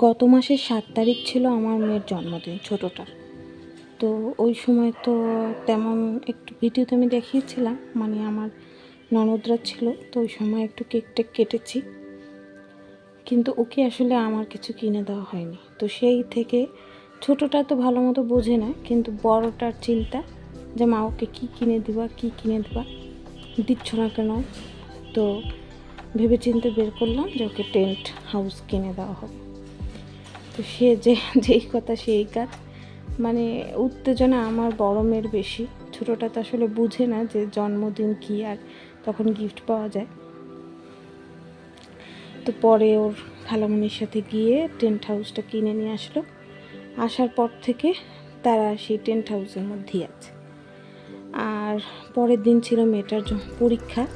গত মাসের সাত তারিখ ছিল আমার মেয়ের জন্মদিন, ছোটোটার। তো ওই সময় তো তেমন একটু ভিডিওতে আমি দেখিয়েছিলাম মানে আমার ননদরা ছিল, তো ওই সময় একটু কেক টেক কেটেছি। কিন্তু ওকে আসলে আমার কিছু কিনে দেওয়া হয়নি। তো সেই থেকে ছোটোটা তো ভালো মতো বোঝে না, কিন্তু বড়টার চিন্তা যে মা ওকে কী কিনে দেবা, কী কিনে দেবা, দিচ্ছ না কেন? তো ভেবে চিন্তে বের করলাম যে ওকে টেন্ট হাউস কিনে দেওয়া হবে। তো সে যে, যেই কথা সেই কাজ। মানে উত্তেজনা আমার বড় মেয়ের বেশি। ছোটোটা তো আসলে বুঝে না যে জন্মদিন কী আর তখন গিফট পাওয়া যায়। তো পরে ওর খালামণির সাথে গিয়ে টেন্ট হাউসটা কিনে নিয়ে আসলো। আসার পর থেকে তারা সেই টেন্ট হাউসের মধ্যেই আছে। আর পরের দিন ছিল মেয়েটার পরীক্ষা।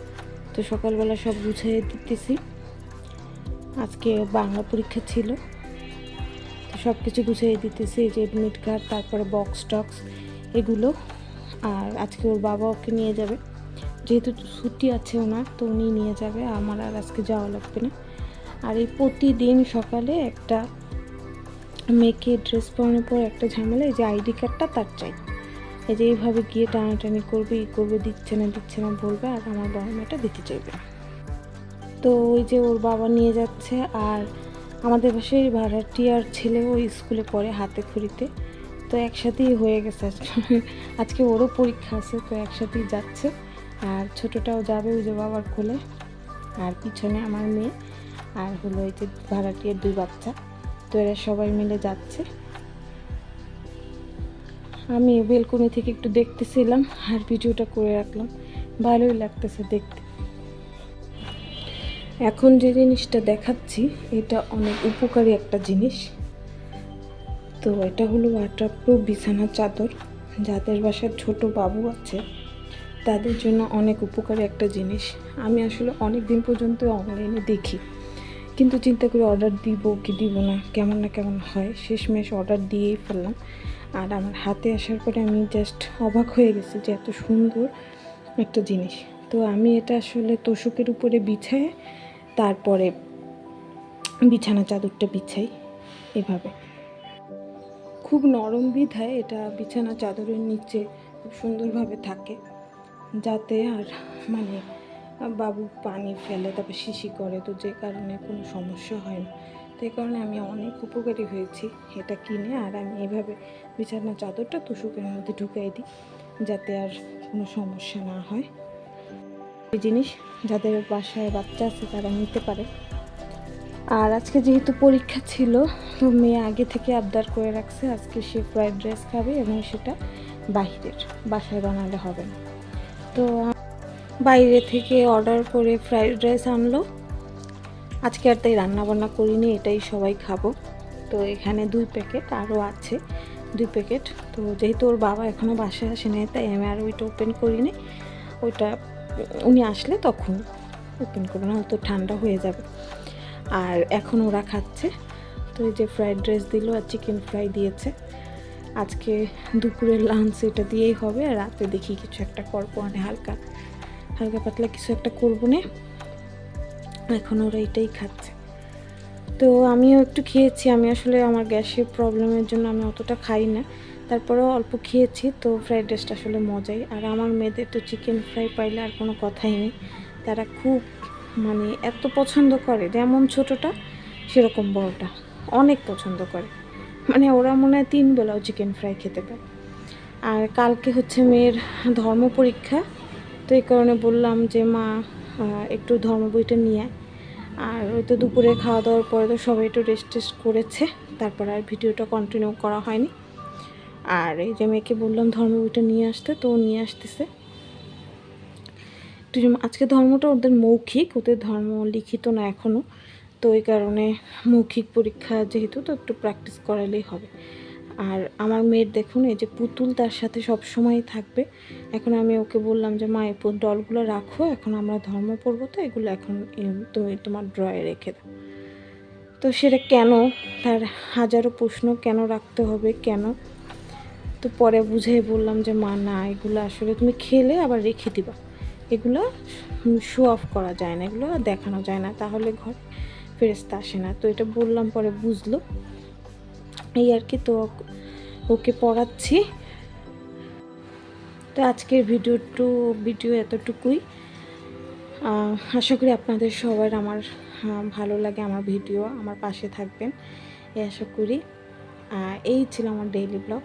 তো সকালবেলা সব গুছিয়ে দিতেছি। আজকে বাংলা পরীক্ষা ছিল। সব কিছু গুছিয়ে দিতেছি এই যে এডমিট কার্ড তারপরে বক্স টক্স এগুলো। আর আজকে ওর বাবা ওকে নিয়ে যাবে। যেহেতু ছুটি আছে ওনার, তো উনি নিয়ে যাবে। আমার আর আজকে যাওয়া লাগবে না। আর এই প্রতিদিন সকালে একটা মেয়েকে ড্রেস পরানোর পর একটা ঝামেলা, এই যে আইডি কার্ডটা তার চাই। এই যে এইভাবে গিয়ে টানাটানি করবে, ই করবে, দিচ্ছে না দিচ্ছে না বলবে, আর আমার বড় মেয়েটা দিতে চাইবে তো ওই যে ওর বাবা নিয়ে যাচ্ছে, আর আমাদের বাসায় ভাড়াটিয়ার ছেলেও স্কুলে পড়ে হাতে খড়িতে। তো একসাথেই হয়ে গেছে আজকে। আজকে ওরও পরীক্ষা আছে, তো একসাথেই যাচ্ছে। আর ছোটোটাও যাবে ওই যে বাবার কোলে। আর পিছনে আমার মেয়ে। আর হলো এই যে ভাড়াটিয়ার দুই বাচ্চা। তো এরা সবাই মিলে যাচ্ছে। আমি বেলকনি থেকে একটু দেখতেছিলাম আর ভিডিওটা করে রাখলাম। ভালোই লাগতেছে দেখতে। এখন যে জিনিসটা দেখাচ্ছি, এটা অনেক উপকারী একটা জিনিস। তো এটা হলো ওয়াটারপ্রুফ বিছানা চাদর। যাদের বাসার ছোট বাবু আছে, তাদের জন্য অনেক উপকারী একটা জিনিস। আমি আসলে অনেক দিন পর্যন্ত অনলাইনে দেখি। কিন্তু চিন্তা করে অর্ডার দিব কি দিব না, কেমন না কেমন হয়। শেষমেশ অর্ডার দিয়েই ফেললাম। আর আমার হাতে আসার পরে আমি জাস্ট অবাক হয়ে গেছি যে এত সুন্দর একটা জিনিস। তো আমি এটা আসলে তোষকের উপরে বিছায় তারপরে বিছানা চাদরটা বিছাই এভাবে। খুব নরম বিধায় এটা বিছানা চাদরের নিচে খুব সুন্দরভাবে থাকে, যাতে আর মানে বাবু পানি ফেলে, তারপর শিশি করে, তো যে কারণে কোনো সমস্যা হয় না। তো কারণে আমি অনেক উপকারী হয়েছি এটা কিনে, আর আমি এভাবে বিছানা চাদরটা তুষকের মধ্যে ঢুকাই দিই, যাতে আর কোনো সমস্যা না হয়। জিনিস যাদের বাসায় বাচ্চা আছে তারা নিতে পারে। আর আজকে যেহেতু পরীক্ষা ছিল, তো মেয়ে আগে থেকে আবদার করে রাখছে আজকে সে ফ্রাইড রাইস খাবে এবং সেটা বাহিরের বাসায় বানালে হবে না। তো বাইরে থেকে অর্ডার করে ফ্রাইড রাইস আনলো। আজকে আর তাই রান্নাবান্না করিনি, এটাই সবাই খাব। তো এখানে দুই প্যাকেট আরও আছে, দুই প্যাকেট। তো যেহেতু ওর বাবা এখনও বাসায় আসে নাই তাই আমি আর ওইটা ওপেন করিনি। ওইটা উনি আসলে তখন ওপেন করব না তো ঠান্ডা হয়ে যাবে। আর এখন ওরা খাচ্ছে। তো এই যে ফ্রাইড রাইস দিল আর চিকেন ফ্রাই দিয়েছে। আজকে দুপুরের লাঞ্চ এটা দিয়েই হবে আর রাতে দেখি কিছু একটা করব মানে হালকা হালকা পাতলা কিছু একটা করব না। এখন ওরা এটাই খাচ্ছে। তো আমিও একটু খেয়েছি, আমি আসলে আমার গ্যাসের প্রবলেমের জন্য আমি অতটা খাই না। তারপরেও অল্প খেয়েছি, তো ফ্রাইড রাইসটা আসলে মজাই। আর আমার মেয়েদের তো চিকেন ফ্রাই পাইলে আর কোনো কথাই নেই। তারা খুব মানে এত পছন্দ করে, যেমন ছোটোটা, সেরকম বড়টা। অনেক পছন্দ করে। মানে ওরা মনে হয় তিন বেলাও চিকেন ফ্রাই খেতে পারে। আর কালকে হচ্ছে মেয়ের ধর্ম পরীক্ষা, তো এই কারণে বললাম যে, মা একটু ধর্ম বইটা নিয়ে। আর ওই তো দুপুরে খাওয়া দাওয়ার পরে তো সবাই একটু রেস্ট টেস্ট করেছে। তারপর আর ভিডিওটা কন্টিনিউ করা হয়নি। আর এই যে মেয়েকে বললাম ধর্ম বইটা নিয়ে আসতে, তো নিয়ে আসতেছে। আজকে ধর্মটা ওদের মৌখিক, ওদের ধর্ম লিখিত না এখনও তো এই কারণে মৌখিক পরীক্ষা যেহেতু, তো একটু প্র্যাকটিস করালেই হবে। আর আমার মেয়ের দেখুন, এই যে পুতুল তার সাথে সব সময় থাকবে। এখন আমি ওকে বললাম যে, মা, এই ডলগুলো রাখো, এখন আমরা ধর্ম পড়ব তো, এগুলো এখন তুমি তোমার ড্রয়ে রেখে দাও। তো সেটা কেন, তার হাজারো প্রশ্ন, কেন রাখতে হবে, কেন তো পরে বুঝিয়ে বললাম যে, মা, না, এগুলো আসলে তুমি খেলে আবার রেখে দিবা। এগুলো শো অফ করা যায় না, এগুলো দেখানো যায় না। তাহলে ঘর ফেরেস্তা আসে না। তো এটা বললাম, পরে বুঝলো। এই আর কি, তো ওকে পড়াচ্ছি। তো আজকের ভিডিও টু, ভিডিও এতটুকুই। আশা করি আপনাদের সবার আমার ভালো লাগে, আমার ভিডিও, আমার পাশে থাকবেন। এই আশা করি। এই ছিল আমার ডেইলি ব্লগ